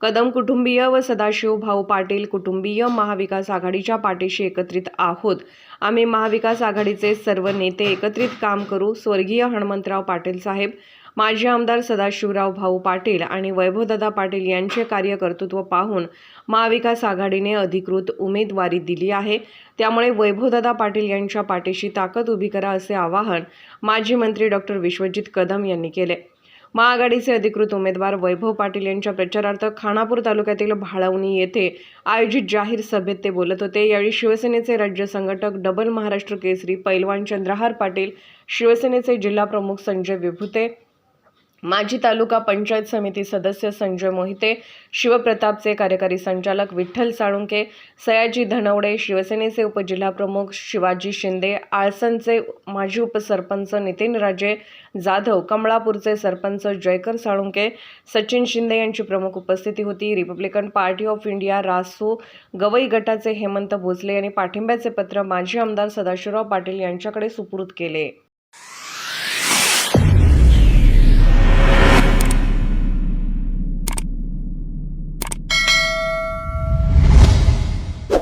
कदम कुटुंबीय व सदाशिव भाऊ पाटील कुटुंबीय महाविकास आघाडीच्या पाठीशी एकत्रित आहोत. आम्ही महाविकास आघाडीचे सर्व नेते एकत्रित काम करू स्वर्गीय हणमंतराव पाटील साहेब माजी आमदार सदाशिवराव भाऊ पाटील आणि वैभवदादा पाटील यांचे कार्यकर्तृत्व पाहून महाविकास आघाडीने अधिकृत उमेदवारी दिली आहे. त्यामुळे वैभवदादा पाटील यांच्या पाठीशी ताकद उभी करा असे आवाहन माजी मंत्री डॉक्टर विश्वजित कदम यांनी केले. महाआघाडीचे अधिकृत उमेदवार वैभव पाटील यांच्या प्रचारार्थ खानापूर तालुक्यातील भाळवणी येथे आयोजित जाहीर सभेत ते बोलत होते. यावेळी शिवसेनेचे राज्य संघटक डबल महाराष्ट्र केसरी पैलवान चंद्रहार पाटील शिवसेनेचे जिल्हा प्रमुख संजय विभुते माजी तालुका पंचायत समिती सदस्य संजय मोहिते शिवप्रतापचे कार्यकारी संचालक विठ्ठल साळुंके सयाजी धनवडे शिवसेनेचे उपजिल्हाप्रमुख शिवाजी शिंदे आळसनचे माजी उपसरपंच नितीन राजे जाधव कमळापूरचे सरपंच जयकर साळुंके सचिन शिंदे यांची प्रमुख उपस्थिती होती. Republican party of India Rasu Gavai गटाचे हेमंत भोसले यांनी पाठिंब्याचे पत्र माजी आमदार सदाशिवराव पाटील यांच्याकडे सुपूर्द केले.